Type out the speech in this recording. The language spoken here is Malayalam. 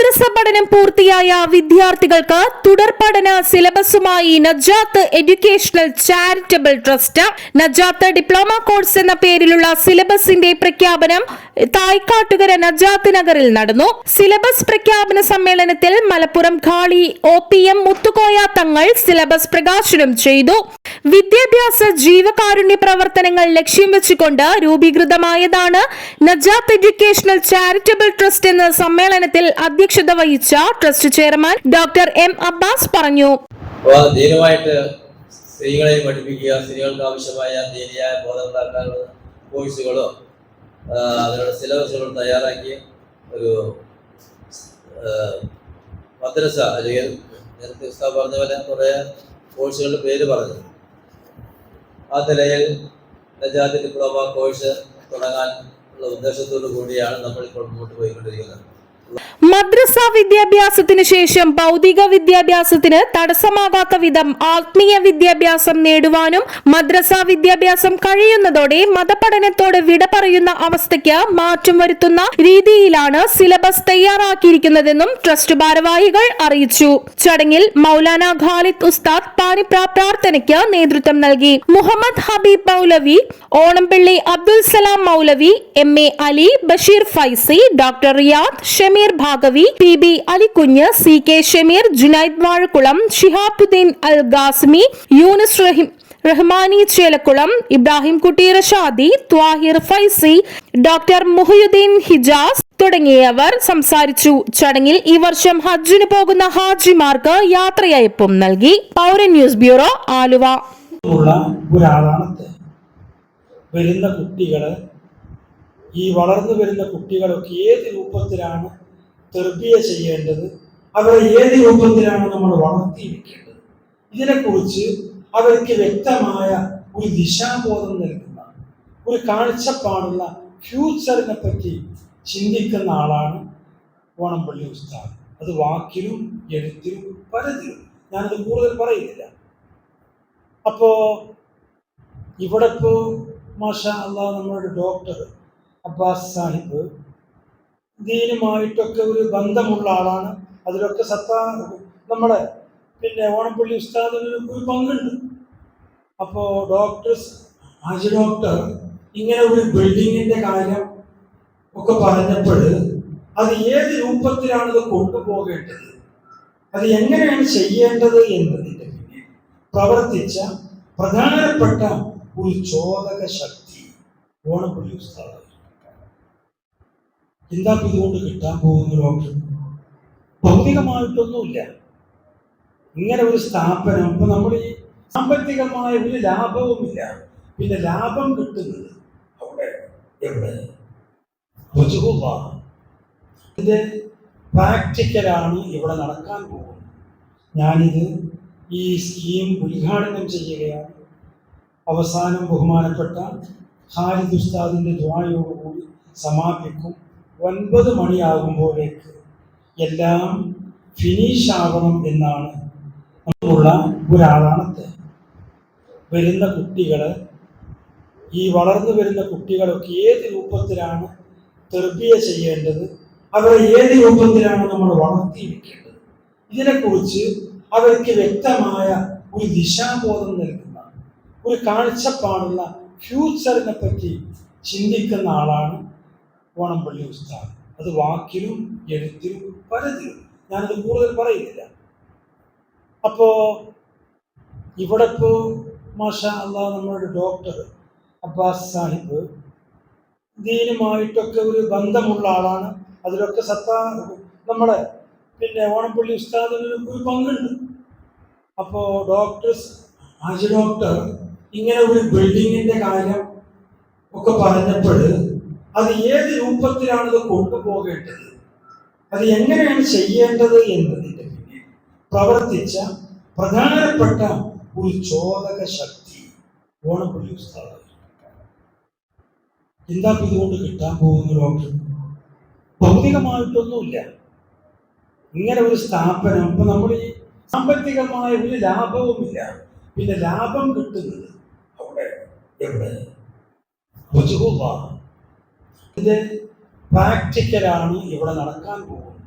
മദ്രസ പഠനം പൂർത്തിയായ വിദ്യാർത്ഥികൾക്ക് തുടർ പഠന സിലബസുമായി Najath educational charitable trust Najath diploma course എന്ന പേരിലുള്ള സിലബസിന്റെ പ്രഖ്യാപനം തായ്ക്കാട്ടുകര നജാത്ത് നഗറിൽ നടന്നു. സിലബസ് പ്രഖ്യാപന സമ്മേളനത്തിൽ Malappuram ഖാളി O P M Muthukoya Thangal syllabus പ്രകാശനം ചെയ്തു. വിദ്യാഭ്യാസ ജീവകാരുണ്യ പ്രവർത്തനങ്ങൾ ലക്ഷ്യം വെച്ചുകൊണ്ട് രൂപീകൃതമായതാണ് നജാത്ത് എഡ്യൂക്കേഷണൽ ചാരിറ്റബിൾ ട്രസ്റ്റ് എന്ന സമ്മേളനത്തിൽ അധ്യക്ഷത വഹിച്ച trust chairman doctor M Abbas പറഞ്ഞു. ദീനമായിട്ട് സ്ത്രീകളെയും പഠിപ്പിക്കുക സ്ത്രീകൾക്ക് ആവശ്യമായ ദീനിയായ ബോധമുണ്ടാക്കാനുള്ള കോഴ്സുകളോ അതിനുള്ള സിലബസുകളും തയ്യാറാക്കി ഒരു മദ്രസ അല്ലെങ്കിൽ നേരത്തെ ഉസ്താവ് പറഞ്ഞ പോലെ കുറേ കോഴ്സുകളുടെ പേര് പറഞ്ഞു. ആ നിലയിൽ ഡിപ്ലോമ കോഴ്സ് തുടങ്ങാൻ ഉള്ള ഉദ്ദേശത്തോടു കൂടിയാണ് നമ്മൾ ഇപ്പോൾ മുന്നോട്ട് പോയിക്കൊണ്ടിരിക്കുന്നത്. മദ്രസ വിദ്യാഭ്യാസത്തിന് ശേഷം ഭൗതിക വിദ്യാഭ്യാസത്തിന് തടസ്സമാകാത്ത വിധം ആത്മീയ വിദ്യാഭ്യാസം നേടുവാനും മദ്രസ വിദ്യാഭ്യാസം കഴിയുന്നതോടെ മതപഠനത്തോട് വിട പറയുന്ന അവസ്ഥയ്ക്ക് മാറ്റം വരുത്തുന്ന രീതിയിലാണ് സിലബസ് തയ്യാറാക്കിയിരിക്കുന്നതെന്നും ട്രസ്റ്റ് ഭാരവാഹികൾ അറിയിച്ചു. ചടങ്ങിൽ മൗലാന ഖാലിദ് ഉസ്താദ് പാനിപ്ര പ്രാർത്ഥനയ്ക്ക് നേതൃത്വം നൽകി. Muhammad Habeeb Moulavi Onampilly Abdul Salam Moulavi M A Ali Basheer Faizy doctor Riyad Shameer Bhagavi P B Alikunju C K Shameer Junaid Vazhakkulam Shihabuddeen Al Qasmi Younis Rahim Rahmani Chelakkulam Ibrahim Kutty Rashadi Thahir Faizy doctor Muhiyuddeen Hijas തുടങ്ങിയവർ സംസാരിച്ചു. ചടങ്ങിൽ ഈ വർഷം ഹജ്ജിന് പോകുന്ന ഹാജിമാർക്ക് യാത്രയയപ്പും നൽകി. പൗര ന്യൂസ് ബ്യൂറോ ആലുവ. വരുന്ന കുട്ടികൾ ഈ വളർന്നു വരുന്ന കുട്ടികളൊക്കെ ഏത് രൂപത്തിലാണ് തെർബിയ ചെയ്യേണ്ടത് അവരെ ഏത് രൂപത്തിലാണ് നമ്മൾ വളർത്തിയിരിക്കേണ്ടത് ഇതിനെക്കുറിച്ച് അവർക്ക് വ്യക്തമായ ഒരു ദിശാബോധം നൽകുന്ന ഒരു കാഴ്ചപ്പാടുള്ള ഫ്യൂച്ചറിനെ പറ്റി ചിന്തിക്കുന്ന ആളാണ് ഓണംപള്ളി ഉസ്താദ്. അത് വാക്കിലും എഴുത്തിലും പലതിലും ഞാനത് കൂടുതൽ പറയുന്നില്ല. അപ്പോ ഇവിടെ ഇപ്പോൾ മാഷ അള്ളാ നമ്മളുടെ ഡോക്ടർ അബ്ബാസ് സാഹിബ് ദീനുമായിട്ടൊക്കെ ഒരു ബന്ധമുള്ള ആളാണ്. അതിലൊക്കെ സത്താ നമ്മുടെ പിന്നെ ഓണപ്പള്ളി ഉസ്താദിന് ഒരു പങ്കുണ്ട്. അപ്പോ ഡോക്ടേഴ്സ് ആജ് ഡോക്ടർ ഇങ്ങനെ ഒരു ബിൽഡിങ്ങിന്റെ കാര്യം ഒക്കെ പറഞ്ഞപ്പോൾ അത് ഏത് രൂപത്തിലാണ് ഇത് കൊണ്ടുപോകേണ്ടത്? അത് എങ്ങനെയാണ് ചെയ്യേണ്ടത് എന്നതിന്റെ പിന്നെ പ്രവർത്തിച്ച പ്രധാനപ്പെട്ട ഒരു ചോദക ശക്തി ഓണപ്പള്ളി ഉസ്താദ് എന്താ ഇതുകൊണ്ട് കിട്ടാൻ പോകുന്ന ഡോക്ടർ ഭൗതികമായിട്ടൊന്നുമില്ല. ഇങ്ങനെ ഒരു സ്ഥാപനം ഇപ്പൊ നമ്മൾ ഈ സാമ്പത്തികമായ ഒരു ലാഭവുമില്ല. പിന്നെ ലാഭം കിട്ടുന്നത് അവിടെ എവിടെ. ഇത് പ്രാക്ടിക്കലാണ് ഇവിടെ നടക്കാൻ പോകുന്നത്. ഞാനിത് ഈ സ്കീം ഉദ്ഘാടനം ചെയ്യുകയാണ്. അവസാനം ബഹുമാനപ്പെട്ട ഹാരിദ് ഉസ്താദിന്റെ ദ്വായോടുകൂടി സമാപിക്കും. ഒൻപത് മണിയാകുമ്പോഴേക്ക് എല്ലാം ഫിനിഷ് ആവണം എന്നാണ് നമുക്കുള്ള ഒരാളാണ് അദ്ദേഹം. വരുന്ന കുട്ടികൾ ഈ വളർന്നു വരുന്ന കുട്ടികളൊക്കെ ഏത് രൂപത്തിലാണ് തെർബിയ ചെയ്യേണ്ടത്? അവരെ ഏത് രൂപത്തിലാണ് നമ്മൾ വളർത്തിയിരിക്കേണ്ടത് ഇതിനെക്കുറിച്ച് അവർക്ക് വ്യക്തമായ ഒരു ദിശാബോധം നൽകുന്ന ഒരു കാഴ്ചപ്പാടുള്ള ഫ്യൂച്ചറിനെ പറ്റി ചിന്തിക്കുന്ന ആളാണ് ഓണംപള്ളി ഉസ്താദ് അത് വാക്കിലും എഴുത്തിലും പലതിലും ഞാനത് കൂടുതൽ പറയുന്നില്ല. അപ്പോ ഇവിടെ ഇപ്പോൾ മാഷ അള്ളാ നമ്മളുടെ ഡോക്ടർ അബ്ബാസ് സാഹിബ് ദീനുമായിട്ടൊക്കെ ഒരു ബന്ധമുള്ള ആളാണ്. അതിലൊക്കെ സത്ത നമ്മുടെ പിന്നെ ഓണപ്പള്ളി ഉസ്താദിന് ഒരു പങ്കുണ്ട്. അപ്പോ ഡോക്ടർ ഹാജി ഡോക്ടർ ഇങ്ങനെ ഒരു ബിൽഡിങ്ങിന്റെ കാര്യം ഒക്കെ പറഞ്ഞപ്പോൾ അത് ഏത് രൂപത്തിലാണ് ഇത് കൊണ്ടുപോകേണ്ടത്? അത് എങ്ങനെയാണ് ചെയ്യേണ്ടത് എന്നതിന്റെ പിന്നിൽ പ്രവർത്തിച്ച പ്രധാനപ്പെട്ട ഒരു ചോദക ശക്തി ഓണപ്പള്ളി ഉസ്താദ്. എന്താ ഇതുകൊണ്ട് കിട്ടാൻ പോകുന്ന ഡോക്ടർ? ഭൗതികമായിട്ടൊന്നുമില്ല. ഇങ്ങനെ ഒരു സ്ഥാപനം ഇപ്പൊ നമ്മൾ ഈ സാമ്പത്തികമായ ഒരു ലാഭവുമില്ല. പിന്നെ ലാഭം കിട്ടുന്നത് അവിടെ എവിടെ. ഇത് പ്രാക്ടിക്കലാണ് ഇവിടെ നടക്കാൻ പോകുന്നത്.